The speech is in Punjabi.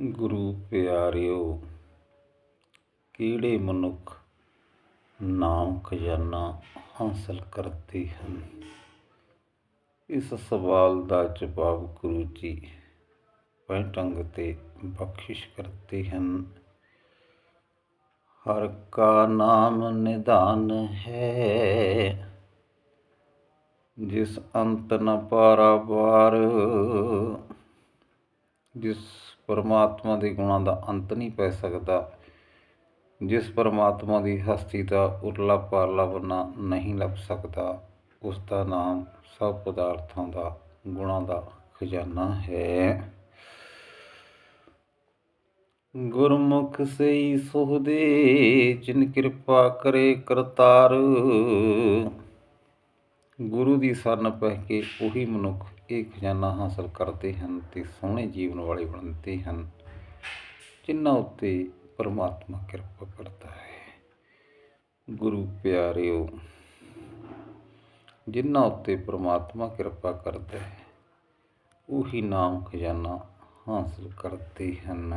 ਗੁਰੂ ਪਿਆਰਿਓ, ਕਿਹੜੇ ਮਨੁੱਖ ਨਾਮ ਖਜ਼ਾਨਾ ਹਾਸਲ ਕਰਦੇ ਹਨ? ਇਸ ਸਵਾਲ ਦਾ ਜਵਾਬ ਗੁਰੂ ਜੀ ਪੈਟੰਗ ਤੇ ਬਖਸ਼ਿਸ਼ ਕਰਦੇ ਹਨ। ਹਰ ਕਾ ਨਾਮ ਨਿਧਾਨ ਹੈ, ਜਿਸ ਅੰਤ ਨ ਪਾਰਾਵਾਰ ਜਿਸ ਪਰਮਾਤਮਾ ਦੇ ਗੁਣਾਂ ਦਾ ਅੰਤ ਨਹੀਂ ਪੈ ਸਕਦਾ, ਜਿਸ ਪਰਮਾਤਮਾ ਦੀ ਹਸਤੀ ਦਾ ਉਰਲਾ ਪਾਰਲਾ ਬੰਨਾ ਨਹੀਂ ਲੱਭ ਸਕਦਾ, ਉਸ ਦਾ ਨਾਮ ਸਭ ਪਦਾਰਥਾਂ ਦਾ, ਗੁਣਾਂ ਦਾ ਖਜ਼ਾਨਾ ਹੈ। ਗੁਰਮੁਖ ਸਈ ਸੁਹਦੇ, ਜਿਨ ਕਿਰਪਾ ਕਰੇ ਕਰਤਾਰ। ਗੁਰੂ ਦੀ ਸਰਨ ਪੈ ਕੇ ਉਹੀ ਮਨੁੱਖ ਇਹ ਖਜ਼ਾਨਾ ਹਾਸਲ ਕਰਦੇ ਹਨ ਤੇ ਸੋਹਣੇ ਜੀਵਨ ਵਾਲੇ ਬਣਦੇ ਹਨ, ਜਿਨ੍ਹਾਂ ਉੱਤੇ ਪਰਮਾਤਮਾ ਕਿਰਪਾ ਕਰਦਾ ਹੈ। ਗੁਰੂ ਪਿਆਰਿਓ, ਜਿਨ੍ਹਾਂ ਉੱਤੇ ਪਰਮਾਤਮਾ ਕਿਰਪਾ ਕਰਦਾ ਹੈ, ਉਹੀ ਨਾਮ ਖਜ਼ਾਨਾ ਹਾਸਲ ਕਰਦੇ ਹਨ।